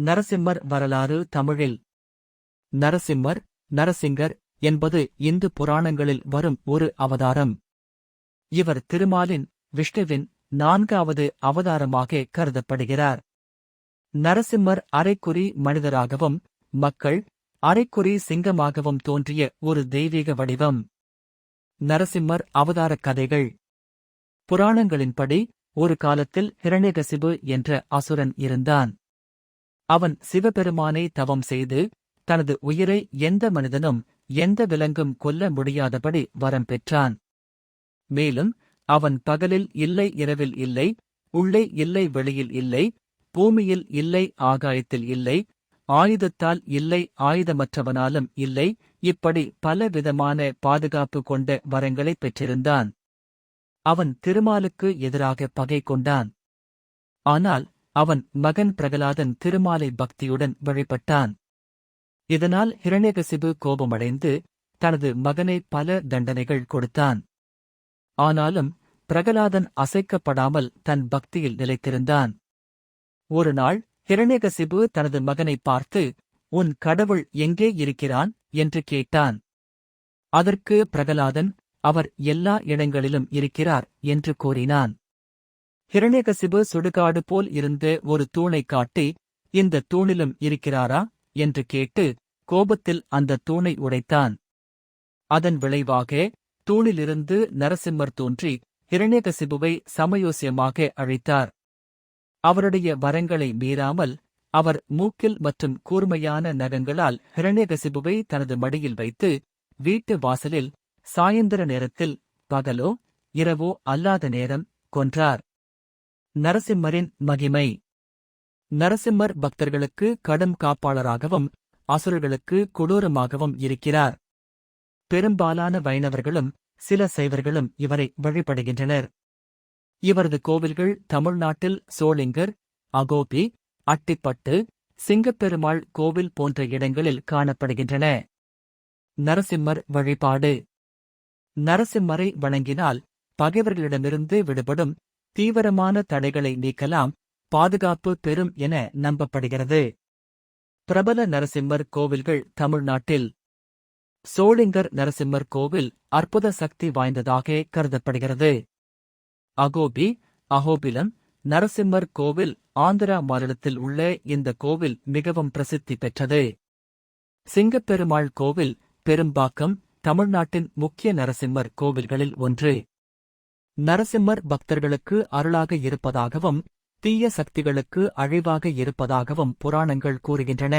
நரசிம்மர் வரலாறு தமிழில். நரசிம்மர் நரசிங்கர் என்பது இந்து புராணங்களில் வரும் ஒரு அவதாரம். இவர் திருமாலின் விஷ்ணுவின் நான்காவது அவதாரமாக கருதப்படுகிறார். நரசிம்மர் அரைக்குறி மனிதராகவும் மக்கள் அரைக்குறி சிங்கமாகவும் தோன்றிய ஒரு தெய்வீக வடிவம். நரசிம்மர் அவதாரக் கதைகள். புராணங்களின்படி ஒரு காலத்தில் ஹிரண்யகசிபு என்ற அசுரன் இருந்தான். அவன் சிவபெருமானை தவம் செய்து தனது உயிரை எந்த மனிதனும் எந்த விலங்கும் கொல்ல முடியாதபடி வரம் பெற்றான். மேலும் அவன் பகலில் இல்லை இரவில் இல்லை உள்ளே இல்லை வெளியில் இல்லை பூமியில் இல்லை ஆகாயத்தில் இல்லை ஆயுதத்தால் இல்லை ஆயுதமற்றவனாலும் இல்லை இப்படி பலவிதமான பாதுகாப்பு கொண்ட வரங்களைப் பெற்றிருந்தான். அவன் திருமாலுக்கு எதிராக பகை கொண்டான். ஆனால் அவன் மகன் பிரகலாதன் திருமாலை பக்தியுடன் வழிபட்டான். இதனால் ஹிரண்யகசிபு கோபமடைந்து தனது மகனை பல தண்டனைகள் கொடுத்தான். ஆனாலும் பிரகலாதன் அசைக்கப்படாமல் தன் பக்தியில் நிலைத்திருந்தான். ஒரு நாள் ஹிரண்யகசிபு தனது மகனை பார்த்து உன் கடவுள் எங்கே இருக்கிறான்? என்று கேட்டான். அதற்கு பிரகலாதன் அவர் எல்லா இடங்களிலும் இருக்கிறார் என்று கூறினான். ஹிரண்யகசிபு சுடுகாடு போல் இருந்து ஒரு தூணைக் காட்டி இந்த தூணிலும் இருக்கிறாரா? என்று கேட்டு கோபத்தில் அந்த தூணை உடைத்தான். அதன் விளைவாக தூணிலிருந்து நரசிம்மர் தோன்றி ஹிரண்யகசிபுவை சமயோசியமாக அழைத்தார். அவருடைய வரங்களை மீறாமல் அவர் மூக்கில் மற்றும் கூர்மையான நகங்களால் ஹிரண்யகசிபுவை தனது மடியில் வைத்து வீட்டு வாசலில் சாயந்தர நேரத்தில் பகலோ இரவோ அல்லாத நேரம் கொன்றார். நரசிம்மரின் மகிமை. நரசிம்மர் பக்தர்களுக்கு கடும் காப்பாளராகவும் அசுரர்களுக்கு கொடூரமாகவும் இருக்கிறார். பெரும்பாலான வைணவர்களும் சில சைவர்களும் இவரை வழிபடுகின்றனர். இவரது கோவில்கள் தமிழ்நாட்டில் சோளிங்கர் அகோபி அட்டிப்பட்டு சிங்கப்பெருமாள் கோவில் போன்ற இடங்களில் காணப்படுகின்றன. நரசிம்மர் வழிபாடு. நரசிம்மரை வணங்கினால் பகைவர்களிடமிருந்து விடுபடும் தீவிரமான தடைகளை நீக்கலாம் பாதுகாப்பு பெறும் என நம்பப்படுகிறது. பிரபல நரசிம்மர் கோவில்கள் தமிழ்நாட்டில். சோளிங்கர் நரசிம்மர் கோவில் அற்புத சக்தி வாய்ந்ததாக கருதப்படுகிறது. அகோபி அகோபிலம் நரசிம்மர் கோவில் ஆந்திரா மாநிலத்தில் உள்ள இந்த கோவில் மிகவும் பிரசித்தி பெற்றது. சிங்கப்பெருமாள் கோவில் பெரும்பாக்கம் தமிழ்நாட்டின் முக்கிய நரசிம்மர் கோவில்களில் ஒன்று. நரசிம்மர் பக்தர்களுக்கு அருளாக இருப்பதாகவும் தீய சக்திகளுக்கு அழிவாக இருப்பதாகவும் புராணங்கள் கூறுகின்றன.